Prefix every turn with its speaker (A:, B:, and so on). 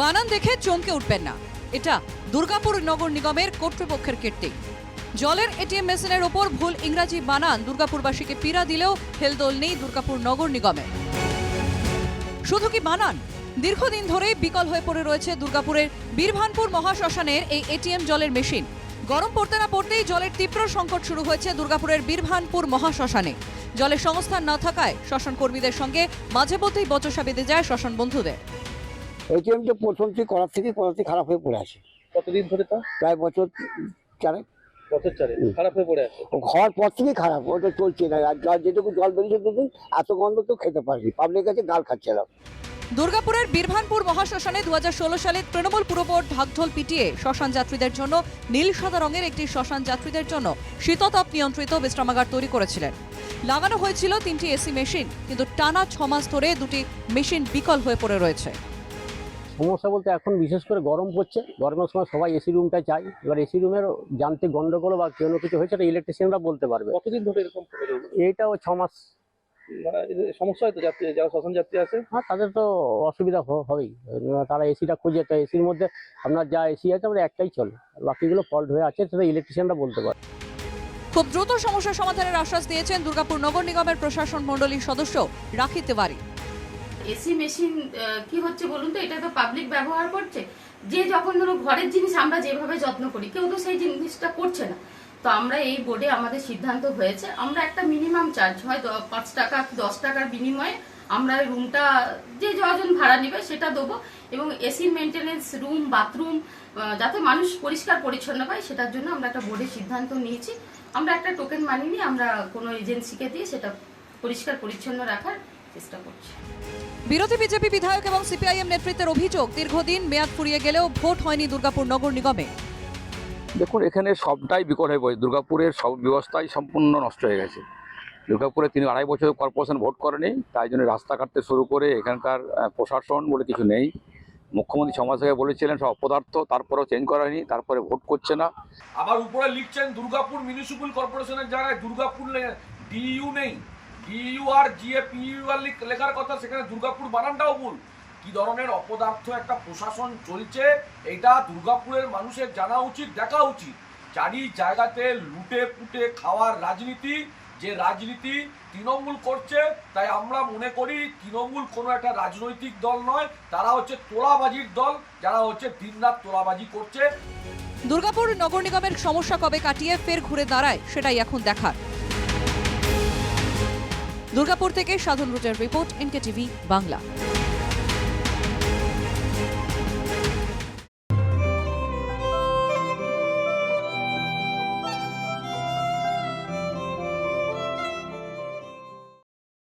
A: বানান দেখে চমকে উঠবেন না। এটা দুর্গাপুর নগর নিগমের কর্তৃপক্ষের কীর্তি। জলের এটিএম মেশিনের ওপর ভুল ইংরাজি বানান দুর্গাপুরবাসীকে পীড়া দিলেও হেলদোল নেই দুর্গাপুর নগর নিগমে। শুধু কি বানান? দীর্ঘদিন ধরেই বিকল হয়ে পড়ে রয়েছে দুর্গাপুরের বীরভানপুর মহাশ্মশানের এই এটিএম জলের মেশিন। গরম পড়তে না পড়তেই জলের তীব্র সংকট শুরু হয়েছে দুর্গাপুরের বীরভানপুর মহাশ্মশানে। জলের সংস্থান না থাকায় শ্মশান কর্মীদের সঙ্গে মাঝে মধ্যেই বচসা বেঁধে যায় শ্মশান বন্ধুদের।
B: এটিএমটা প্রথম থেকে করার থেকে করার থেকে খারাপ হয়ে পড়ে আছে।
C: কতদিন ধরে তা?
B: প্রায় বছর চারে
C: বছর চারে খারাপ হয়ে পড়ে আছে?
B: ও হওয়ার পর থেকেই খারাপ ওটা চলছে না। আর যেটুকু জল বেরিয়েছে দুদিন এত গন্ধ তো খেতে পারিনি। পাবলিক কাছে গাল খাচ্ছিলাম।
A: দুর্গাপুরের বীরভানপুর মহাশ্মশানে দু সালে তৃণমূল পুরবোর্ড ঢাকঢোল পিটিয়ে শ্মশান যাত্রীদের জন্য নীল সাদা রঙের একটি শ্মশান যাত্রীদের জন্য শীততাপ নিয়ন্ত্রিত বিশ্রামাগার তৈরি করেছিলেন। লাগানো হয়েছিল তিনটি এসি মেশিন কিন্তু টানা ছমাস ধরে দুটি মেশিন বিকল হয়ে পড়ে রয়েছে।
D: সমস্যা বলতে এখন বিশেষ করে গরম পড়ছে। গরমের সময় সবাই এসি রুমটা চাই এবার এসি রুমের যান্ত্রিক গন্ডগোল বা কোনো কিছু হয়েছে এটা ইলেকট্রিশিয়ানরা বলতে পারবে।
C: কতদিন ধরে এরকম হয়ে রয়েছে?
D: এইটাও ছ মাস
C: মানে সমস্যা হয় তো যাত্রী যারা শ্মশান যাত্রী আছে?
D: হ্যাঁ তাদের তো অসুবিধা হবেই। তারা এসিটা খুঁজে তো এসির মধ্যে আপনার যা এসি আছে আমরা একটাই চলে। আর বাকিগুলো ফল্ট হয়ে আছে সেটা ইলেকট্রিশিয়ানরা বলতে পারে
A: খুব দ্রুত সমস্যার সমাধানের আশ্বাস দিয়েছেন দুর্গাপুর নগর নিগমের প্রশাসন মণ্ডলীর সদস্য রাখি তেওয়ারি।
E: এসি মেশিন কি হচ্ছে বলুন তো? এটা তো পাবলিক ব্যবহার করছে। যে যখন ধরো ঘরের জিনিস আমরা যেভাবে যত্ন করি, কেউ তো সেই জিনিসটা করছে না। তো আমরা এই বোর্ডে আমাদের সিদ্ধান্ত হয়েছে, আমরা একটা মিনিমাম চার্জ হয় পাঁচ টাকা, দশ টাকার বিনিময়ে আমরা রুমটা যে যজন ভাড়া নেবে সেটা দেবো এবং এসির মেনটেনেন্স রুম বাথরুম যাতে মানুষ পরিষ্কার পরিচ্ছন্ন পায়, সেটার জন্য আমরা একটা বোর্ডের সিদ্ধান্ত নিয়েছি। আমরা একটা টোকেন মানি নিয়ে আমরা কোনো এজেন্সিকে দিয়ে সেটা পরিষ্কার পরিচ্ছন্ন রাখার চেষ্টা করছি।
A: বিরোধী বিজেপি বিধায়ক এবং সিপিআইএম নেতৃত্বের অভিযোগ দীর্ঘদিন মেয়াদ ফুরিয়ে গেলেও ভোট হয়নি দুর্গাপুর নগর নিগমে।
F: দেখুন এখানে সবটাই বিকট হয়ে পড়েছে দুর্গাপুরের সব ব্যবস্থাই সম্পূর্ণ নষ্ট হয়ে গেছে। দুর্গাপুরে তিনি আড়াই বছর কর্পোরেশন ভোট করেনি তাই জন্য রাস্তা কাটতে শুরু করে এখানকার প্রশাসন বলে কিছু নেই। মুখ্যমন্ত্রী সমাজ থেকে বলেছিলেন সব অপদার্থ তারপরেও চেঞ্জ করা হয়নি তারপরে ভোট করছে না।
G: আবার উপরে লিখছেন দুর্গাপুর মিউনিসিপ্যাল কর্পোরেশনের জায়গায় দুর্গাপুর ডিইউ নেই। D U R G A P U লেখার কথা, সেখানে দুর্গাপুর বানানটাও ভুল। কি ধরনের অপদার্থ একটা প্রশাসন চলছে, এটা দুর্গাপুরের মানুষের জানা উচিত, দেখা উচিত। চারি জায়গাতে লুটে পুটে খাওয়ার রাজনীতি, যে রাজনীতি তৃণমূল করছে, তাই আমরা মনে করি তৃণমূল কোনো একটা রাজনৈতিক দল নয়, তারা হচ্ছে তোলাবাজির দল, যারা হচ্ছে দিনরাত তোলাবাজি করছে।
A: দুর্গাপুর নগর নিগমের সমস্যা কবে কাটিয়ে ফের ঘুরে দাঁড়ায়, সেটাই এখন দেখার। দুর্গাপুর থেকে সাধন রুটের রিপোর্ট এনকে টিভি বাংলা।